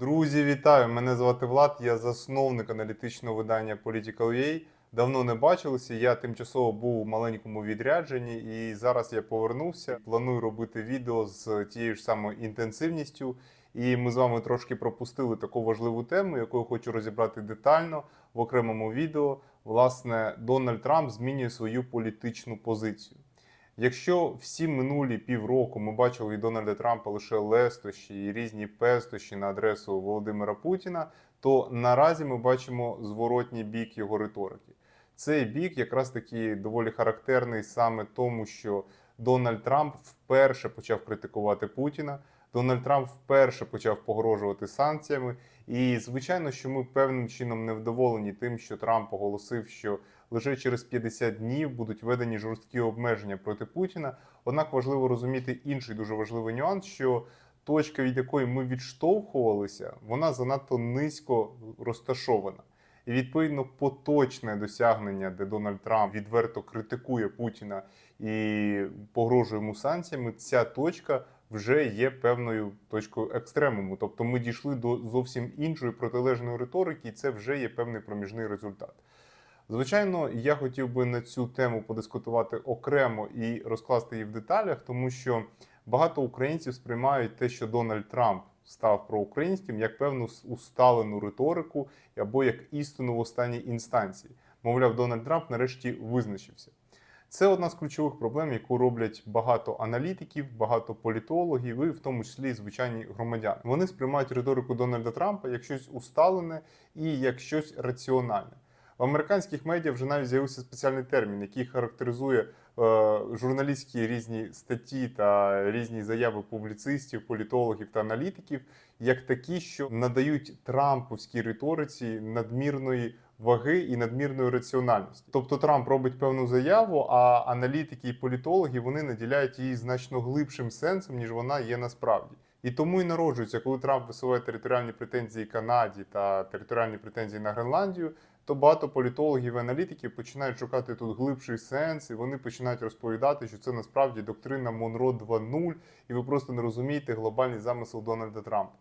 Друзі, вітаю! Мене звати Влад, я засновник аналітичного видання Political.ua. Давно не бачилися. Я тимчасово був у маленькому відрядженні, і зараз я повернувся. Планую робити відео з тією ж самою інтенсивністю. І ми з вами трошки пропустили таку важливу тему, яку я хочу розібрати детально в окремому відео. Власне, Дональд Трамп змінює свою політичну позицію. Якщо всі минулі півроку ми бачили від Дональда Трампа лише лестощі і різні пестощі на адресу Володимира Путіна, то наразі ми бачимо зворотній бік його риторики. Цей бік якраз таки доволі характерний саме тому, що Дональд Трамп вперше почав критикувати Путіна. Дональд Трамп вперше почав погрожувати санкціями. І звичайно, що ми певним чином невдоволені тим, що Трамп оголосив, що лише через 50 днів будуть введені жорсткі обмеження проти Путіна. Однак важливо розуміти інший дуже важливий нюанс, що точка, від якої ми відштовхувалися, вона занадто низько розташована. І відповідно поточне досягнення, де Дональд Трамп відверто критикує Путіна і погрожує йому санкціями, ця точка вже є певною точкою екстремуму. Тобто ми дійшли до зовсім іншої протилежної риторики, і це вже є певний проміжний результат. Звичайно, я хотів би на цю тему подискутувати окремо і розкласти її в деталях, тому що багато українців сприймають те, що Дональд Трамп став проукраїнським, як певну усталену риторику або як істину в останній інстанції. Мовляв, Дональд Трамп нарешті визначився. Це одна з ключових проблем, яку роблять багато аналітиків, багато політологів, і в тому числі звичайні громадяни. Вони сприймають риторику Дональда Трампа як щось усталене і як щось раціональне. В американських медіа вже навіть з'явився спеціальний термін, який характеризує е, журналістські різні статті та різні заяви публіцистів, політологів та аналітиків, як такі, що надають трамповській риториці надмірної ваги і надмірної раціональності. Тобто Трамп робить певну заяву, а аналітики і політологи вони наділяють її значно глибшим сенсом, ніж вона є насправді. І тому і народжується, коли Трамп висуває територіальні претензії Канаді та територіальні претензії на Гренландію, то багато політологів і аналітиків починають шукати тут глибший сенс, і вони починають розповідати, що це насправді доктрина Монро 2.0, і ви просто не розумієте глобальний замисел Дональда Трампа.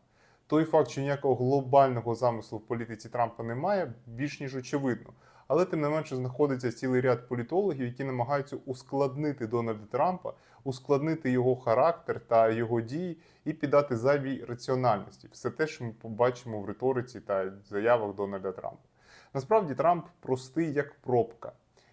Той факт, що ніякого глобального замислу в політиці Трампа немає, більш ніж очевидно. Але тим не менше знаходиться цілий ряд політологів, які намагаються ускладнити Дональда Трампа, ускладнити його характер та його дії і піддати зайвій раціональності. Все те, що ми побачимо в риториці та заявах Дональда Трампа. Насправді Трамп простий як пробка.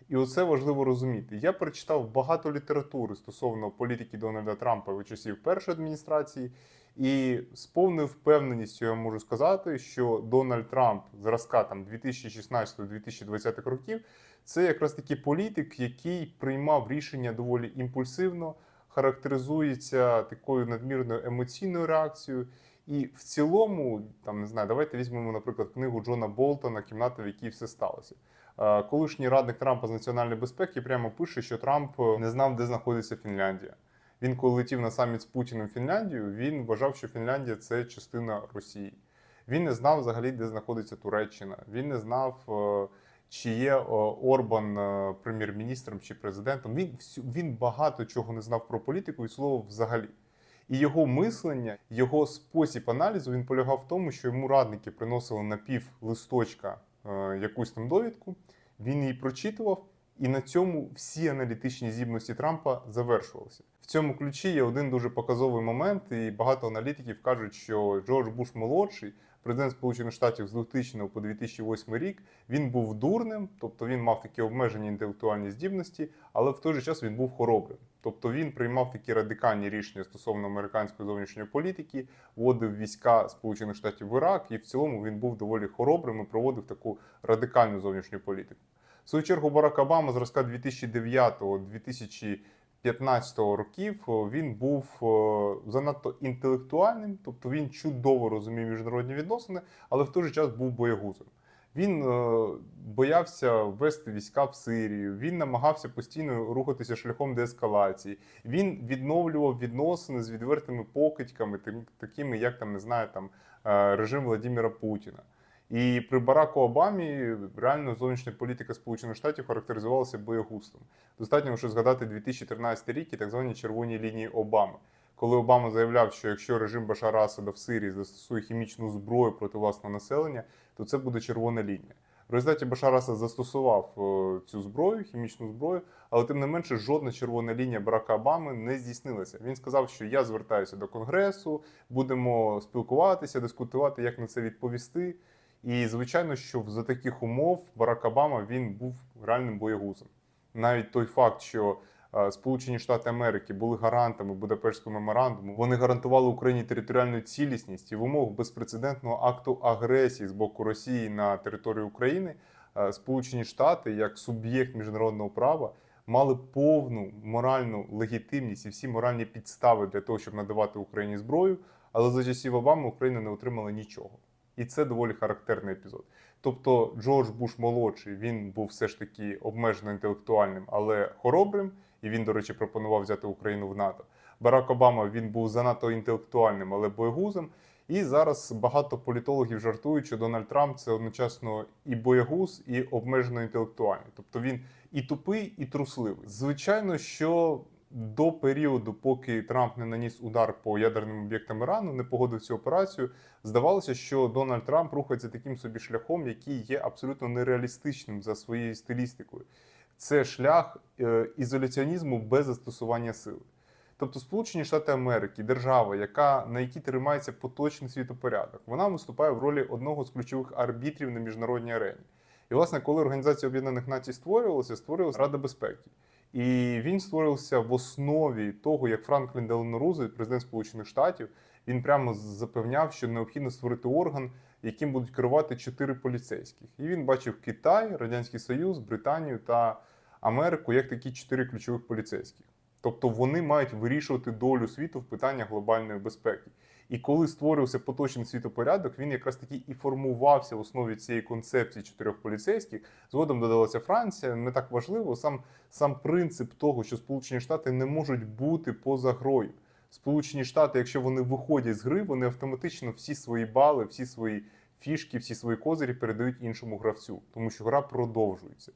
І оце важливо розуміти. Я прочитав багато літератури стосовно політики Дональда Трампа від часів першої адміністрації, і з повною впевненістю я можу сказати, що Дональд Трамп зразка там 2016-2020 років це якраз таки політик, який приймав рішення доволі імпульсивно, характеризується такою надмірною емоційною реакцією. І в цілому, там не знаю, давайте візьмемо, наприклад, книгу Джона Болтона Кімната, в якій все сталося. Е, Колишній радник Трампа з національної безпеки прямо пише, що Трамп не знав, де знаходиться Фінляндія. Він, коли летів на саміт з Путіним в Фінляндію, він вважав, що Фінляндія це частина Росії. Він не знав взагалі, де знаходиться Туреччина. Він не знав, е, чи є е, Орбан е, прем'єр-міністром чи президентом. Він він багато чого не знав про політику і слово взагалі. І його мислення, його спосіб аналізу він полягав в тому, що йому радники приносили на пів листочка якусь там довідку. Він її прочитував, і на цьому всі аналітичні здібності Трампа завершувалися. В цьому ключі є один дуже показовий момент, і багато аналітиків кажуть, що Джордж Буш молодший, президент Сполучених Штатів з 2000 по 2008 рік, він був дурним, тобто він мав такі обмежені інтелектуальні здібності, але в той же час він був хоробрим. Тобто він приймав такі радикальні рішення стосовно американської зовнішньої політики, вводив війська Сполучених Штатів в Ірак, і в цілому він був доволі хоробрим і проводив таку радикальну зовнішню політику. В свою чергу Барак Обама зразка 2009-2015 років він був занадто інтелектуальним, тобто він чудово розумів міжнародні відносини, але в той же час був боягузом. Він боявся ввести війська в Сирію. Він намагався постійно рухатися шляхом деескалації. Він відновлював відносини з відвертими покидьками, такими як там не знаю, там е, режим Владимира Путіна. І при Бараку Обамі реально зовнішня політика Сполучених Штатів характеризувалася боягузтвом. Достатньо лише згадати 2013 рік і так звані червоні лінії Обами. коли Обама заявляв, що якщо режим Башара Асада в Сирії застосує хімічну зброю проти власного населення, то це буде червона лінія. В результаті Башар Асад застосував е, цю зброю, хімічну зброю, але тим не менше жодна червона лінія Барака Обами не здійснилася. Він сказав, що я звертаюся до конгресу, будемо спілкуватися, дискутувати, як на це відповісти. І звичайно, що за таких умов Барак Обама він був реальним боєгузом. Навіть той факт, що е, Сполучені Штати Америки були гарантами Будапештського меморандуму, вони гарантували Україні територіальну цілісність і в умовах безпрецедентного акту агресії з боку Росії на територію України. е, Сполучені Штати, як суб'єкт міжнародного права, мали повну моральну легітимність і всі моральні підстави для того, щоб надавати Україні зброю. Але за часів Обами Україна не отримала нічого. І це доволі характерний епізод. Тобто Джордж Буш молодший він був все ж таки обмежено інтелектуальним, але хоробрим. І він, до речі, пропонував взяти Україну в НАТО. Барак Обама він був занадто інтелектуальним, але боєгузом. І зараз багато політологів жартують, що Дональд Трамп це одночасно і боєгуз, і обмежено інтелектуальний. Тобто він і тупий, і трусливий. Звичайно, що до періоду, поки Трамп не наніс удар по ядерним об'єктам Ірану, не погодив цю операцію, здавалося, що Дональд Трамп рухається таким собі шляхом, який є абсолютно нереалістичним за своєю стилістикою. Це шлях е, ізоляціонізму без застосування сили. Тобто Сполучені Штати Америки, держава, яка на якій тримається поточний світопорядок, вона виступає в ролі одного з ключових арбітрів на міжнародній арені. І, власне, коли Організація Об'єднаних Націй створювалася, створювалася Рада безпеки. І він створився в основі того, як Франклін Делано Рузвельт, президент Сполучених Штатів, він прямо запевняв, що необхідно створити орган, яким будуть керувати чотири поліцейських. І він бачив Китай, Радянський Союз, Британію та Америку як такі чотири ключових поліцейських. Тобто вони мають вирішувати долю світу в питаннях глобальної безпеки. І коли створився поточний світопорядок, він якраз таки і формувався в основі цієї концепції чотирьох поліцейських. Згодом додалася Франція. Не так важливо сам, сам принцип того, що Сполучені Штати не можуть бути поза грою. Сполучені Штати, якщо вони виходять з гри, вони автоматично всі свої бали, всі свої фішки, всі свої козирі передають іншому гравцю, тому що гра продовжується.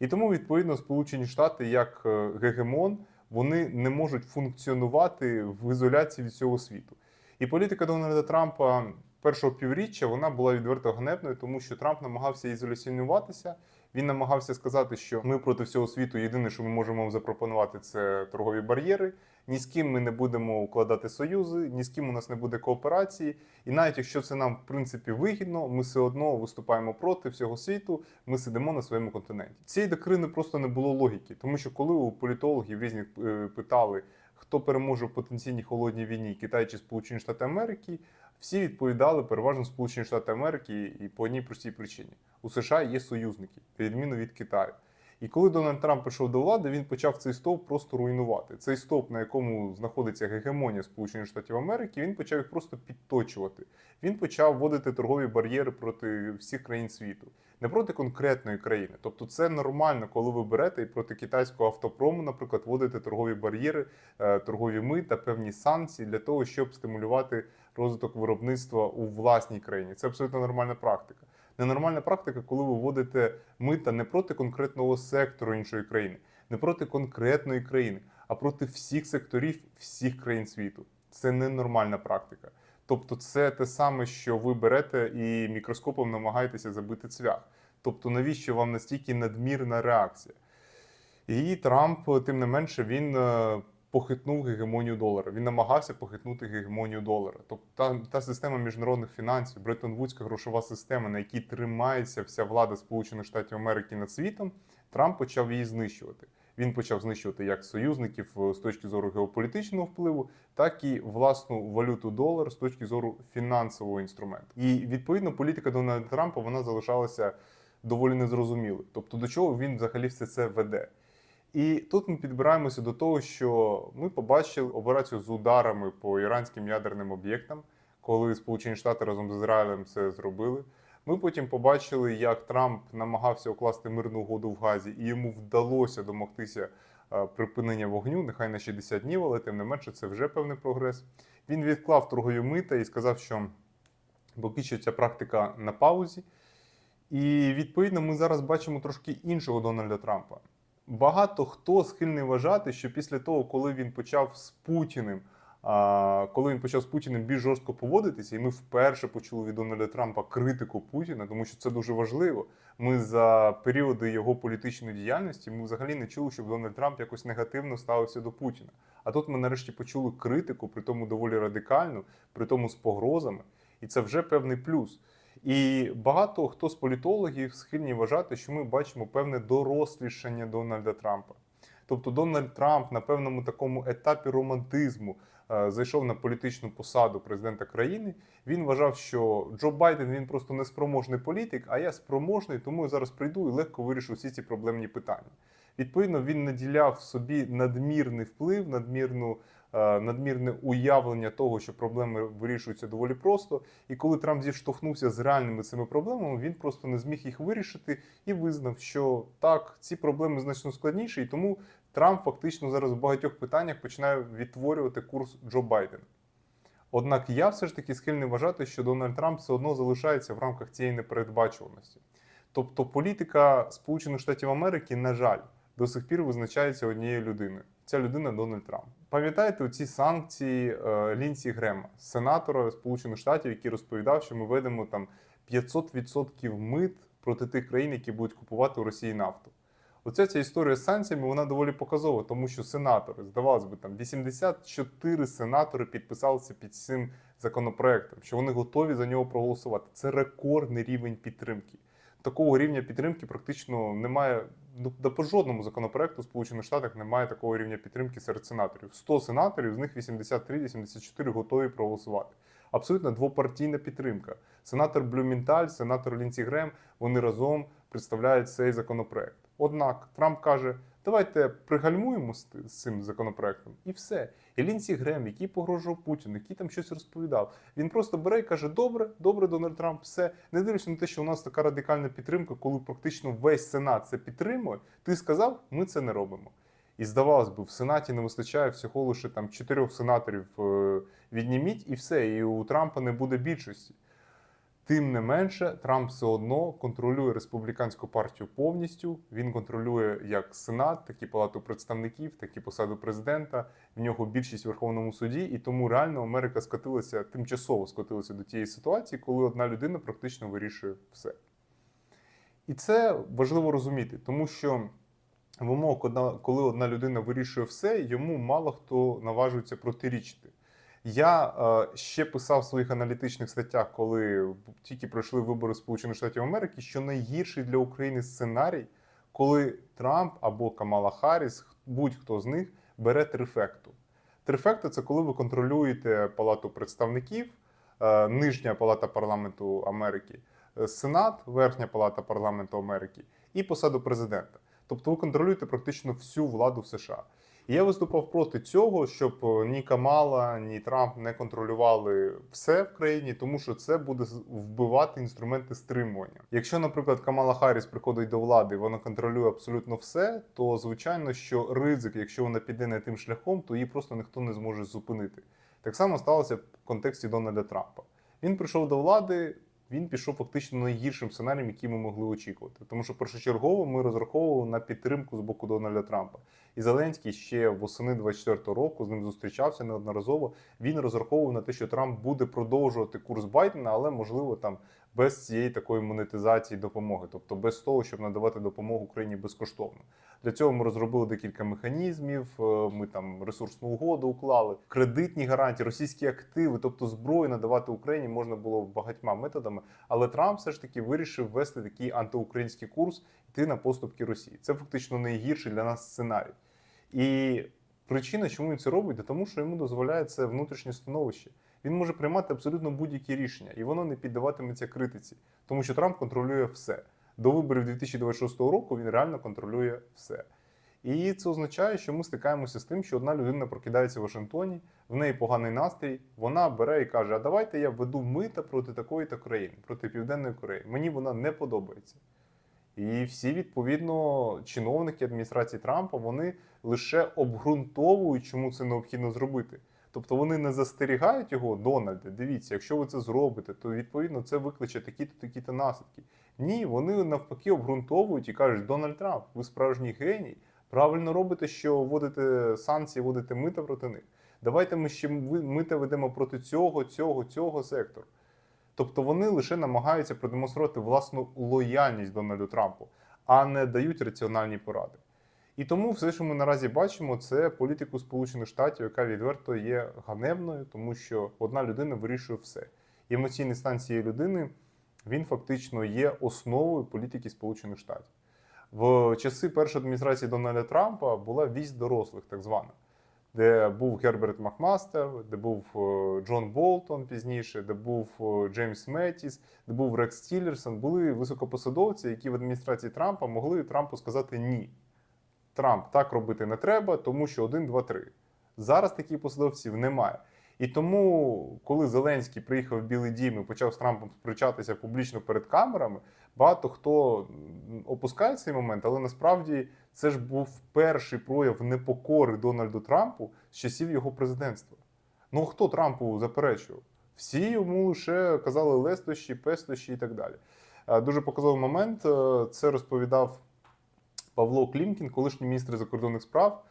І тому, відповідно, Сполучені Штати як е, гегемон вони не можуть функціонувати в ізоляції від цього світу. І політика Дональда Трампа першого півріччя вона була відверто ганебною, тому що Трамп намагався ізоляціонуватися. Він намагався сказати, що ми проти всього світу єдине, що ми можемо вам запропонувати, це торгові бар'єри. Ні з ким ми не будемо укладати союзи, ні з ким у нас не буде кооперації. І навіть якщо це нам в принципі вигідно, ми все одно виступаємо проти всього світу. Ми сидимо на своєму континенті. Цієї доктрини просто не було логіки, тому що коли у політологів різних е, питали, хто переможе в потенційній холодній війні, Китай чи Сполучені Штати Америки, всі відповідали переважно Сполучені Штати Америки і по одній простій причині: у США є союзники, відміну від Китаю. І коли Дональд Трамп прийшов до влади, він почав цей стовп просто руйнувати. Цей стовп, на якому знаходиться гегемонія Сполучених Штатів Америки, він почав їх просто підточувати. Він почав вводити торгові бар'єри проти всіх країн світу, не проти конкретної країни. Тобто, це нормально, коли ви берете і проти китайського автопрому, наприклад, вводите торгові бар'єри, е, торгові мита, певні санкції для того, щоб стимулювати розвиток виробництва у власній країні. Це абсолютно нормальна практика. Ненормальна практика, коли ви вводите мита не проти конкретного сектору іншої країни, не проти конкретної країни, а проти всіх секторів всіх країн світу. Це ненормальна практика. Тобто, це те саме, що ви берете і мікроскопом намагаєтеся забити цвях. Тобто, навіщо вам настільки надмірна реакція? І Трамп, тим не менше, він е, похитнув гегемонію долара. Він намагався похитнути гегемонію долара. Тобто та, та система міжнародних фінансів, Бреттон-Вудська грошова система, на якій тримається вся влада Сполучених Штатів Америки над світом, Трамп почав її знищувати. Він почав знищувати як союзників е, з точки зору геополітичного впливу, так і власну валюту долар з точки зору фінансового інструменту. І відповідно політика Дональда Трампа вона залишалася доволі незрозумілою. Тобто до чого він взагалі все це веде. І тут ми підбираємося до того, що ми побачили операцію з ударами по іранським ядерним об'єктам, коли Сполучені Штати разом з Ізраїлем це зробили. Ми потім побачили, як Трамп намагався укласти мирну угоду в Газі, і йому вдалося домогтися е, припинення вогню, нехай на 60 днів, але тим не менше це вже певний прогрес. Він відклав торгові мита і сказав, що поки що ця практика на паузі. І відповідно ми зараз бачимо трошки іншого Дональда Трампа. Багато хто схильний вважати, що після того, коли він почав з Путіним А, коли він почав з Путіним більш жорстко поводитися, і ми вперше почули від Дональда Трампа критику Путіна, тому що це дуже важливо. Ми за періоди його політичної діяльності ми взагалі не чули, щоб Дональд Трамп якось негативно ставився до Путіна. А тут ми нарешті почули критику, при тому доволі радикальну, при тому з погрозами, і це вже певний плюс. І багато хто з політологів схильні вважати, що ми бачимо певне дорослішання Дональда Трампа. Тобто Дональд Трамп на певному такому етапі романтизму е, зайшов на політичну посаду президента країни. Він вважав, що Джо Байден він просто неспроможний політик, а я спроможний, тому я зараз прийду і легко вирішу всі ці проблемні питання. Відповідно, він наділяв собі надмірний вплив, надмірну, надмірне уявлення того, що проблеми вирішуються доволі просто. І коли Трамп зіштовхнувся з реальними цими проблемами, він просто не зміг їх вирішити і визнав, що так, ці проблеми значно складніші, і тому Трамп фактично зараз в багатьох питаннях починає відтворювати курс Джо Байдена. Однак я все ж таки схильний вважати, що Дональд Трамп все одно залишається в рамках цієї непередбачуваності. Тобто політика Сполучених Штатів Америки, на жаль, до сих пір визначається однією людиною. Ця людина Дональд Трамп. Пам'ятаєте ці санкції е, Лінсі Грема, сенатора Сполучених Штатів, який розповідав, що ми ведемо там 500% мит проти тих країн, які будуть купувати у Росії нафту. Оця ця історія з санкціями вона доволі показова, тому що сенатори, здавалось би, там 84 сенатори підписалися під цим законопроектом, що вони готові за нього проголосувати. Це рекордний рівень підтримки. Такого рівня підтримки практично немає. Ну, да по жодному законопроекту в Сполучених Штатах немає такого рівня підтримки серед сенаторів. 100 сенаторів, з них 83-84 готові проголосувати. Абсолютно двопартійна підтримка. Сенатор Блюмінталь, сенатор Лінці Грем, вони разом представляють цей законопроект. Однак Трамп каже: давайте пригальмуємо з цим законопроектом, і все. І Лінсі Грем, який погрожував Путіну, який там щось розповідав, він просто бере і каже: Добре, добре, Дональд Трамп, все. Не дивлячись на те, що у нас така радикальна підтримка, коли практично весь сенат це підтримує. Ти сказав, ми це не робимо. І здавалось би, в Сенаті не вистачає всього лише там чотирьох сенаторів е, відніміть, і все. І у Трампа не буде більшості. Тим не менше, Трамп все одно контролює республіканську партію повністю. Він контролює як Сенат, так і Палату представників, так і посаду президента. В нього більшість в Верховному суді, і тому реально Америка скотилася тимчасово скотилася до тієї ситуації, коли одна людина практично вирішує все. І це важливо розуміти, тому що в умовах, коли одна людина вирішує все, йому мало хто наважується протирічити. Я е, ще писав в своїх аналітичних статтях, коли тільки пройшли вибори Сполучених Штатів Америки, що найгірший для України сценарій, коли Трамп або Камала Харріс, будь-хто з них бере трифекту. Трифекта це коли ви контролюєте Палату представників, е, нижня палата парламенту Америки, е, Сенат, верхня палата парламенту Америки і посаду президента. Тобто ви контролюєте практично всю владу в США. Я виступав проти цього, щоб е, ні Камала, ні Трамп не контролювали все в країні, тому що це буде вбивати інструменти стримування. Якщо, наприклад, Камала Харріс приходить до влади, вона контролює абсолютно все, то звичайно, що ризик, якщо вона піде не тим шляхом, то її просто ніхто не зможе зупинити. Так само сталося в контексті Дональда Трампа. Він прийшов до влади він пішов фактично найгіршим сценарієм, який ми могли очікувати. Тому що першочергово ми розраховували на підтримку з боку Дональда Трампа. І Зеленський ще восени 24-го року з ним зустрічався неодноразово. Він розраховував на те, що Трамп буде продовжувати курс Байдена, але можливо там без цієї такої монетизації допомоги, тобто без того, щоб надавати допомогу Україні безкоштовно. Для цього ми розробили декілька механізмів. е, Ми там ресурсну угоду уклали, кредитні гарантії, російські активи, тобто зброю надавати Україні можна було багатьма методами. Але Трамп все ж таки вирішив ввести такий антиукраїнський курс йти на поступки Росії. Це фактично найгірший для нас сценарій. І причина, чому він це робить, тому, що йому дозволяє це внутрішнє становище. Він може приймати абсолютно будь-які рішення, і воно не піддаватиметься критиці, тому що Трамп контролює все. До виборів 2026 року він реально контролює все. І це означає, що ми стикаємося з тим, що одна людина прокидається в Вашингтоні, в неї поганий настрій, вона бере і каже: А давайте я введу мита проти такої та країни, проти Південної Кореї. Мені вона не подобається. І всі, відповідно, чиновники адміністрації Трампа вони лише обґрунтовують, чому це необхідно зробити. Тобто вони не застерігають його, Дональде, дивіться, якщо ви це зробите, то відповідно це викличе такі-то такі-то наслідки. Ні, вони навпаки обґрунтовують і кажуть, Дональд Трамп, ви справжній геній. Правильно робите, що вводите санкції, вводите мита проти них. Давайте ми ще мита ведемо проти цього, цього, цього сектору. Тобто вони лише намагаються продемонструвати власну лояльність Дональду Трампу, а не дають раціональні поради. І тому все, що ми наразі бачимо, це політику Сполучених Штатів, яка відверто є ганебною, тому що одна людина вирішує все. Емоційний стан цієї людини він фактично є основою політики Сполучених Штатів. В часи першої адміністрації Дональда Трампа була вість дорослих, так звана, де був Герберт Макмастер, де був е, Джон Болтон пізніше, де був е, Джеймс Меттіс, де був Рекс Тілерсон. Були високопосадовці, які в адміністрації Трампа могли Трампу сказати ні. Трамп так робити не треба, тому що 1, 2, 3. Зараз таких посадовців немає. І тому, коли Зеленський приїхав в Білий Дім і почав з Трампом сперечатися публічно перед камерами, багато хто опускає цей момент, але насправді це ж був перший прояв непокори Дональду Трампу з часів його президентства. Ну хто Трампу заперечував? Всі йому лише казали лестощі, пестощі і так далі. Е, Дуже показовий момент. е, Це розповідав Павло Клімкін, колишній міністр закордонних справ.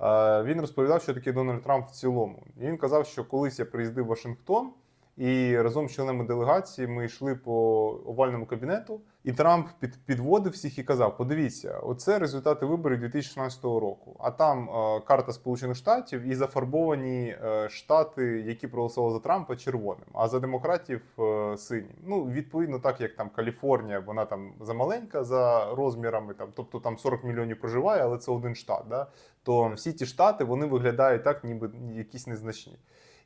Е, Він розповідав, що таке Дональд Трамп в цілому. І він казав, що колись я приїздив в Вашингтон, і разом з членами делегації ми йшли по овальному кабінету, і Трамп під, підводив всіх і казав: подивіться, оце результати виборів 2016 року. А там е, карта Сполучених Штатів і зафарбовані е, штати, які проголосували за Трампа, червоним, а за демократів е, синім. Ну, відповідно, так як там Каліфорнія, вона там замаленька за розмірами, там, тобто там 40 мільйонів проживає, але це один штат. Да? То всі ті штати вони виглядають так, ніби якісь незначні.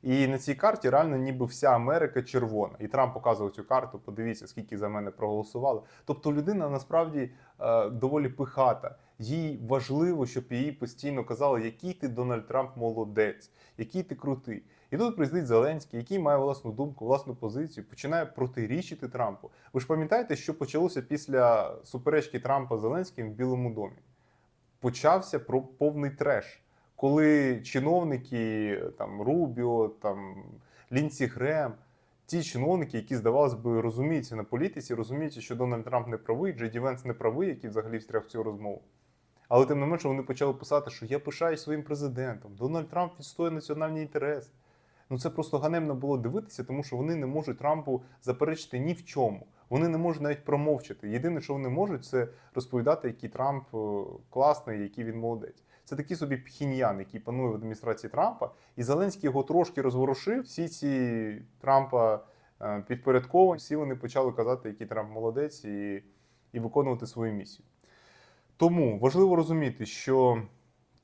І на цій карті реально ніби вся Америка червона. І Трамп показував цю карту. Подивіться, скільки за мене проголосували. Тобто людина насправді е, доволі пихата. Їй важливо, щоб їй постійно казали, який ти Дональд Трамп молодець, який ти крутий. І тут приїздить Зеленський, який має власну думку, власну позицію, починає протирічити Трампу. Ви ж пам'ятаєте, що почалося після суперечки Трампа з Зеленським в Білому домі? Почався про повний треш коли чиновники там Рубіо, там Лінсі Грем, ті чиновники, які, здавалось би, розуміються на політиці, розуміють, що Дональд Трамп не правий, Джей Венс не правий, який взагалі встряг в цю розмову. Але тим не менше вони почали писати, що я пишаюсь своїм президентом. Дональд Трамп відстоює національні інтереси. Ну це просто ганебно було дивитися, тому що вони не можуть Трампу заперечити ні в чому. Вони не можуть навіть промовчати. Єдине, що вони можуть, це розповідати, який Трамп е, класний, який він молодець. Це такий собі пхіньян, який панує в адміністрації Трампа, і Зеленський його трошки розворушив. Всі ці Трампа е, підпорядковані, всі вони почали казати, який Трамп молодець, і, і виконувати свою місію. Тому важливо розуміти, що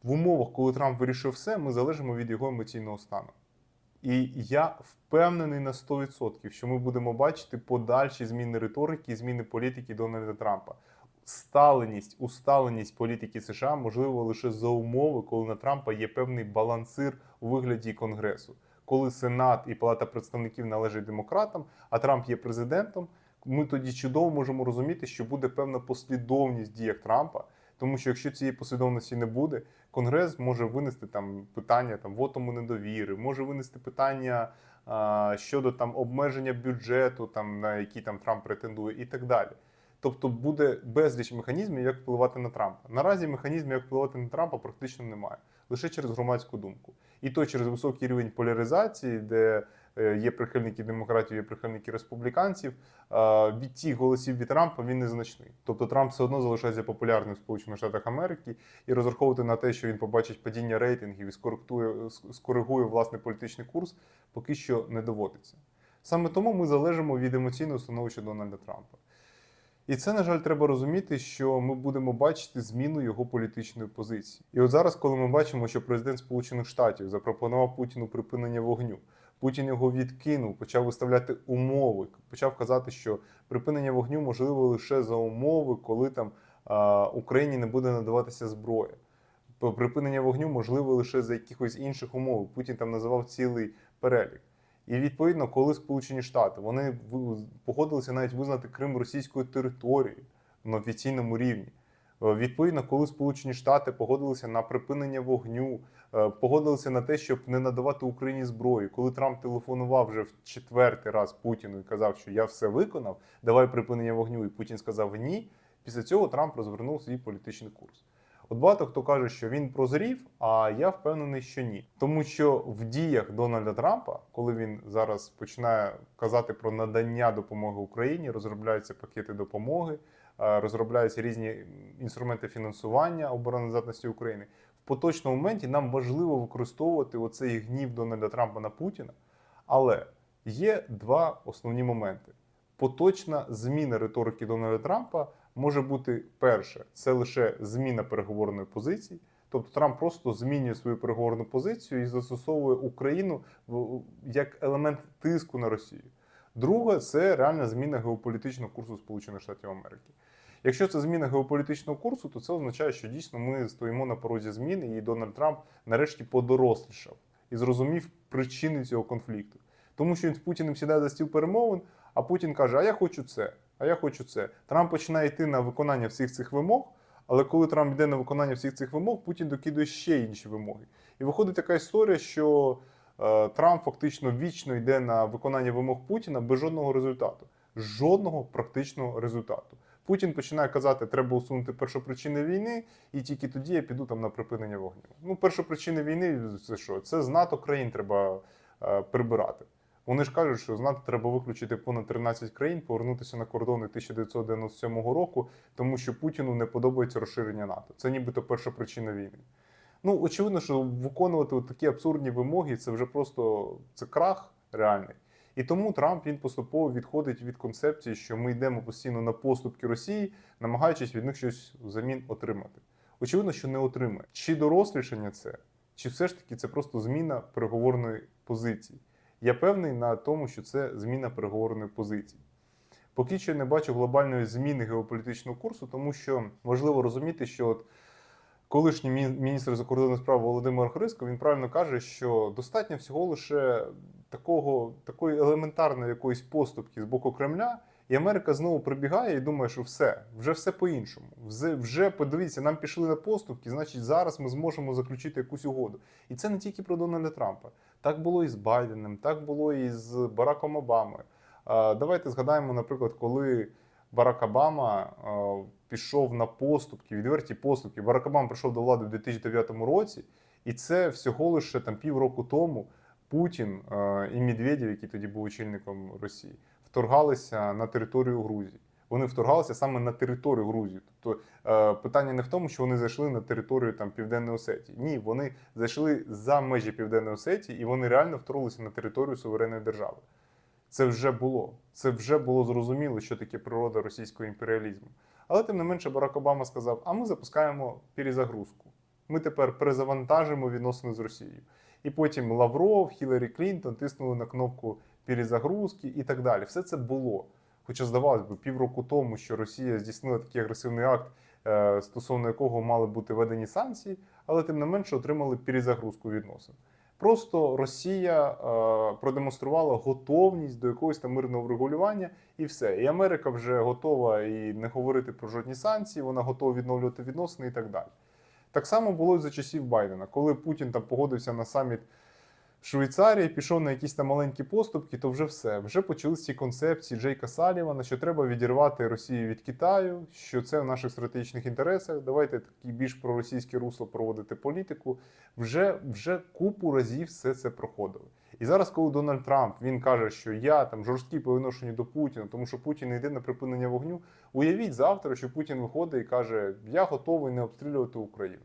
в умовах, коли Трамп вирішив все, ми залежимо від його емоційного стану. І я впевнений на 100%, що ми будемо бачити подальші зміни риторики зміни політики Дональда Трампа. Сталеність, усталеність політики США можливо лише за умови, коли на Трампа є певний балансир у вигляді Конгресу. Коли Сенат і Палата представників належать демократам, а Трамп є президентом, ми тоді чудово можемо розуміти, що буде певна послідовність в діях Трампа. Тому що якщо цієї послідовності не буде, Конгрес може винести там питання там вотому недовіри, може винести питання а, щодо там обмеження бюджету, там на який там Трамп претендує, і так далі. Тобто буде безліч механізмів, як впливати на Трампа. Наразі механізмів, як впливати на Трампа, практично немає. Лише через громадську думку. І то через високий рівень поляризації, де е, є прихильники демократів, є прихильники республіканців. Від тих голосів від Трампа він незначний. Тобто Трамп все одно залишається популярним в Сполучених Штатах Америки і розраховувати на те, що він побачить падіння рейтингів і скоректує, скоригує власний політичний курс, поки що не доводиться. Саме тому ми залежимо від емоційного становища Дональда Трампа. І це, на жаль, треба розуміти, що ми будемо бачити зміну його політичної позиції. І от зараз, коли ми бачимо, що президент Сполучених Штатів запропонував Путіну припинення вогню, Путін його відкинув, почав виставляти умови, почав казати, що припинення вогню можливо лише за умови, коли там а, Україні не буде надаватися зброя. Припинення вогню можливо лише за якихось інших умов. Путін там називав цілий перелік. І відповідно, коли Сполучені Штати вони погодилися навіть визнати Крим російською територією на офіційному рівні. Е, Відповідно, коли Сполучені Штати погодилися на припинення вогню, е, погодилися на те, щоб не надавати Україні зброю. Коли Трамп телефонував вже в четвертий раз Путіну і казав, що я все виконав, давай припинення вогню, і Путін сказав ні. Після цього Трамп розвернув свій політичний курс. От багато хто каже, що він прозрів, а я впевнений, що ні. Тому що в діях Дональда Трампа, коли він зараз починає казати про надання допомоги Україні, розробляються пакети допомоги, е, розробляються різні інструменти фінансування обороноздатності України. В поточному моменті нам важливо використовувати оцей гнів Дональда Трампа на Путіна. Але є два основні моменти. Поточна зміна риторики Дональда Трампа може бути перше, це лише зміна переговорної позиції. Тобто Трамп просто змінює свою переговорну позицію і застосовує Україну як елемент тиску на Росію. Друге, це реальна зміна геополітичного курсу Сполучених Штатів Америки. Якщо це зміна геополітичного курсу, то це означає, що дійсно ми стоїмо на порозі зміни, і Дональд Трамп нарешті подорослішав і зрозумів причини цього конфлікту. Тому що він з Путіним сідає за стіл перемовин, а Путін каже: А я хочу це, а я хочу це. Трамп починає йти на виконання всіх цих вимог. Але коли Трамп йде на виконання всіх цих вимог, Путін докидує ще інші вимоги. І виходить така історія, що е, Трамп фактично вічно йде на виконання вимог Путіна без жодного результату. Жодного практичного результату. Путін починає казати, треба усунути першопричини війни, і тільки тоді я піду там на припинення вогню. Ну, першопричини війни це що? Це з НАТО країн треба е, прибирати. Вони ж кажуть, що з НАТО треба виключити понад 13 країн, повернутися на кордони 1997 року, тому що Путіну не подобається розширення НАТО. Це нібито перша причина війни. Ну, очевидно, що виконувати такі абсурдні вимоги це вже просто це крах реальний. І тому Трамп він поступово відходить від концепції, що ми йдемо постійно на поступки Росії, намагаючись від них щось взамін отримати. Очевидно, що не отримає. Чи дорослішання це, чи все ж таки це просто зміна переговорної позиції? Я певний на тому, що це зміна переговорної позиції. Поки що не бачу глобальної зміни геополітичного курсу, тому що важливо розуміти, що от колишній міністр закордонних справ Володимир Хриско він правильно каже, що достатньо всього лише такого, такої елементарної якоїсь поступки з боку Кремля, і Америка знову прибігає і думає, що все, вже все по-іншому. Вже, вже подивіться, нам пішли на поступки, значить зараз ми зможемо заключити якусь угоду. І це не тільки про Дональда Трампа. Так було і з Байденом, так було і з Бараком Обамою. Давайте згадаємо, наприклад, коли Барак Обама пішов на поступки, відверті поступки. Барак Обама прийшов до влади в 2009 році, і це всього лише там півроку тому Путін і Медведєв, який тоді був очільником Росії, вторгалися на територію Грузії. Вони вторгалися саме на територію Грузії. Тобто е, питання не в тому, що вони зайшли на територію там Південної Осетії. Ні, вони зайшли за межі Південної Осетії і вони реально вторглися на територію суверенної держави. Це вже було. Це вже було зрозуміло, що таке природа російського імперіалізму. Але тим не менше, Барак Обама сказав: а ми запускаємо перезагрузку. Ми тепер перезавантажимо відносини з Росією. І потім Лавров, Хіларі Клінтон тиснули на кнопку перезагрузки і так далі. Все це було. Хоча здавалось би, півроку тому, що Росія здійснила такий агресивний акт, е, стосовно якого мали бути введені санкції, але тим не менше отримали перезагрузку відносин. Просто Росія е, продемонструвала готовність до якогось там мирного врегулювання, і все. І Америка вже готова і не говорити про жодні санкції, вона готова відновлювати відносини і так далі. Так само було і за часів Байдена, коли Путін там погодився на саміт Швейцарії, пішов на якісь там маленькі поступки, то вже все. Вже почались ці концепції Джейка Салівана, що треба відірвати Росію від Китаю, що це в наших стратегічних інтересах. Давайте такі більш проросійське русло проводити політику. Вже, вже купу разів все це проходили. І зараз, коли Дональд Трамп він каже, що я там жорсткий по до Путіна, тому що Путін йде на припинення вогню. Уявіть завтра, що Путін виходить і каже: Я готовий не обстрілювати Україну.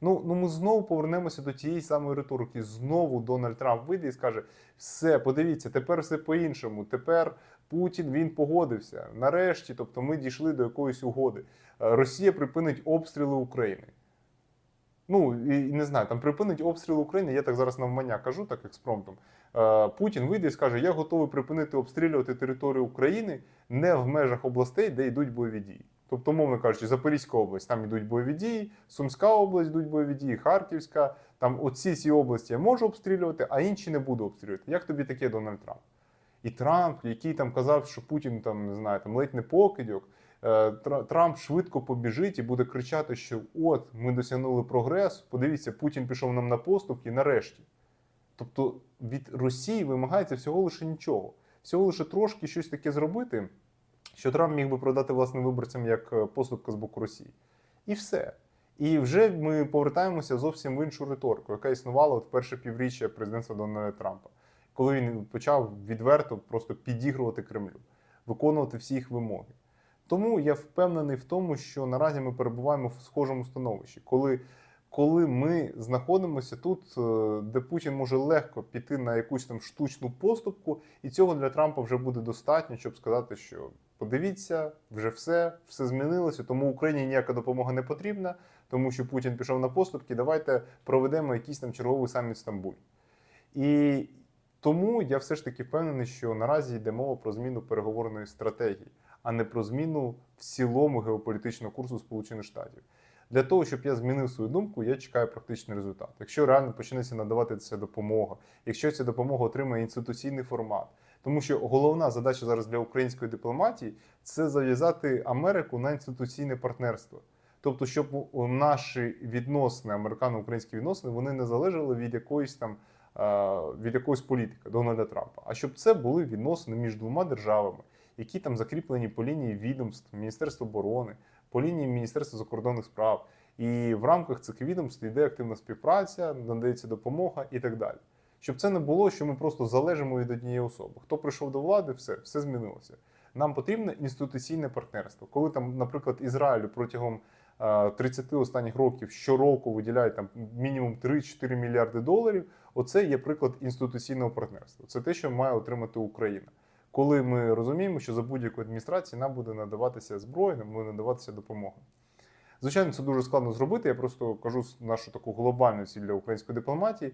Ну, ну ми знову повернемося до тієї самої риторики. Знову Дональд Трамп вийде і скаже: все, подивіться, тепер все по-іншому. Тепер Путін він погодився. Нарешті, тобто, ми дійшли до якоїсь угоди. Е, Росія припинить обстріли України. Ну і не знаю, там припинить обстріл України. Я так зараз навмання кажу, так експромтом. Е, Путін вийде і скаже: Я готовий припинити обстрілювати територію України не в межах областей, де йдуть бойові дії. Тобто, мовно кажучи, Запорізька область, там йдуть бойові дії, Сумська область йдуть бойові дії, Харківська. Там оці ці області я можу обстрілювати, а інші не буду обстрілювати. Як тобі таке Дональд Трамп? І Трамп, який там казав, що Путін там не знаю, там ледь не покидьок. е, Трамп швидко побіжить і буде кричати, що от ми досягнули прогресу. Подивіться, Путін пішов нам на поступки нарешті. Тобто від Росії вимагається всього лише нічого, всього лише трошки щось таке зробити, що Трамп міг би продати власним виборцям як е, поступка з боку Росії. І все. І вже ми повертаємося зовсім в іншу риторику, яка існувала от перше півріччя президентства Дональда Трампа, коли він почав відверто просто підігрувати Кремлю, виконувати всі їх вимоги. Тому я впевнений в тому, що наразі ми перебуваємо в схожому становищі, коли, коли ми знаходимося тут, е, де Путін може легко піти на якусь там штучну поступку, і цього для Трампа вже буде достатньо, щоб сказати, що подивіться, вже все, все змінилося, тому Україні ніяка допомога не потрібна, тому що Путін пішов на поступки. Давайте проведемо якийсь там черговий саміт в Стамбулі. І тому я все ж таки впевнений, що наразі йде мова про зміну переговорної стратегії, а не про зміну в цілому геополітичного курсу Сполучених Штатів. Для того, щоб я змінив свою думку, я чекаю практичний результат. Якщо реально почнеться надавати ця допомога, якщо ця допомога отримає інституційний формат, тому що головна задача зараз для української дипломатії це зав'язати Америку на інституційне партнерство. Тобто, щоб наші відносини, американо-українські відносини, вони не залежали від якоїсь там е, від якогось політика Дональда Трампа, а щоб це були відносини між двома державами, які там закріплені по лінії відомств, Міністерства оборони, по лінії Міністерства закордонних справ. І в рамках цих відомств йде активна співпраця, надається допомога і так далі. Щоб це не було, що ми просто залежимо від однієї особи. Хто прийшов до влади, все, все змінилося. Нам потрібне інституційне партнерство. Коли там, наприклад, Ізраїлю протягом е, 30 останніх років щороку виділяють там мінімум 3-4 мільярди доларів. Оце є приклад інституційного партнерства. Це те, що має отримати Україна. Коли ми розуміємо, що за будь-якої адміністрації нам буде надаватися зброя, нам буде надаватися допомога. Звичайно, це дуже складно зробити. Я просто кажу нашу таку глобальну ціль для української дипломатії.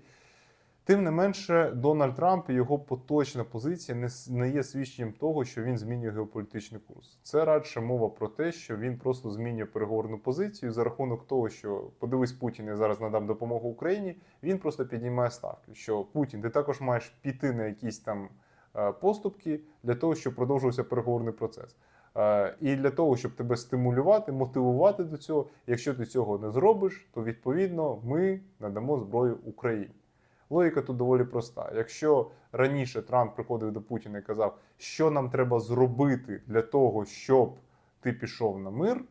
Тим не менше, Дональд Трамп і його поточна позиція не, не є свідченням того, що він змінює геополітичний курс. Це радше мова про те, що він просто змінює переговорну позицію за рахунок того, що подивись Путін, я зараз надам допомогу Україні. Він просто піднімає ставки. Що Путін, ти також маєш піти на якісь там е, поступки для того, щоб продовжувався переговорний процес. Е, І для того, щоб тебе стимулювати, мотивувати до цього, якщо ти цього не зробиш, то відповідно ми надамо зброю Україні. Логіка тут доволі проста. Якщо раніше Трамп приходив до Путіна і казав, що нам треба зробити для того, щоб ти пішов на мир,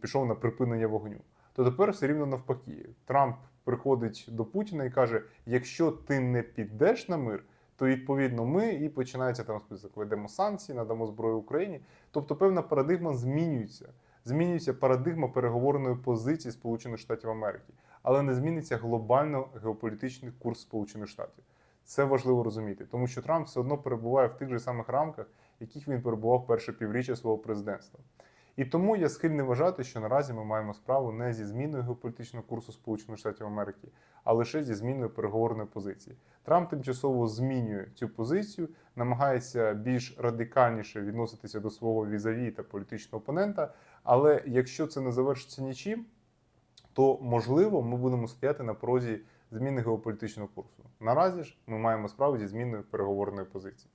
пішов на припинення вогню, то тепер все рівно навпаки. Трамп приходить до Путіна і каже: якщо ти не підеш на мир, то відповідно ми і починається там список. Ведемо санкції, надамо зброю Україні. Тобто певна парадигма змінюється. Змінюється парадигма переговорної позиції Сполучених Штатів Америки, але не зміниться глобально геополітичний курс Сполучених Штатів. Це важливо розуміти, тому що Трамп все одно перебуває в тих же самих рамках, яких він перебував перше півріччя свого президентства. І тому я схильний вважати, що наразі ми маємо справу не зі зміною геополітичного курсу Сполучених Штатів Америки, а лише зі зміною переговорної позиції. Трамп тимчасово змінює цю позицію, намагається більш радикальніше відноситися до свого візаві та політичного опонента. Але якщо це не завершиться нічим, то можливо ми будемо стояти на порозі зміни геополітичного курсу. Наразі ж ми маємо справу зі зміною переговорної позиції.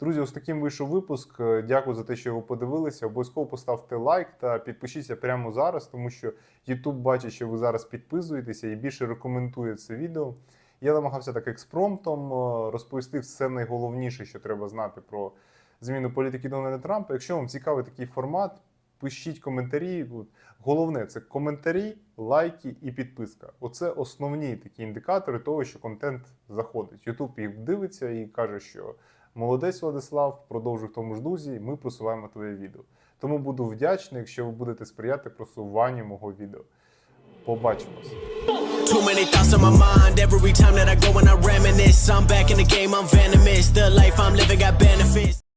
Друзі, ось таким вийшов випуск. Е, Дякую за те, що його подивилися. Обов'язково поставте лайк та підпишіться прямо зараз, тому що YouTube бачить, що ви зараз підписуєтеся і більше рекомендує це відео. Я намагався так експромтом е, розповісти все найголовніше, що треба знати про зміну політики Дональда Трампа. Якщо вам цікавий такий формат, пишіть коментарі. Головне це коментарі, лайки і підписка. Оце основні такі індикатори того, що контент заходить. YouTube їх дивиться і каже, що молодець Владислав, продовжуй в тому ж дузі, ми просуваємо твоє відео. Тому буду вдячний, якщо ви будете сприяти просуванню мого відео. Побачимось. Too many thoughts on my mind every time that I go and I reminisce. I'm back in the game, I'm venomous. The life I'm living got better.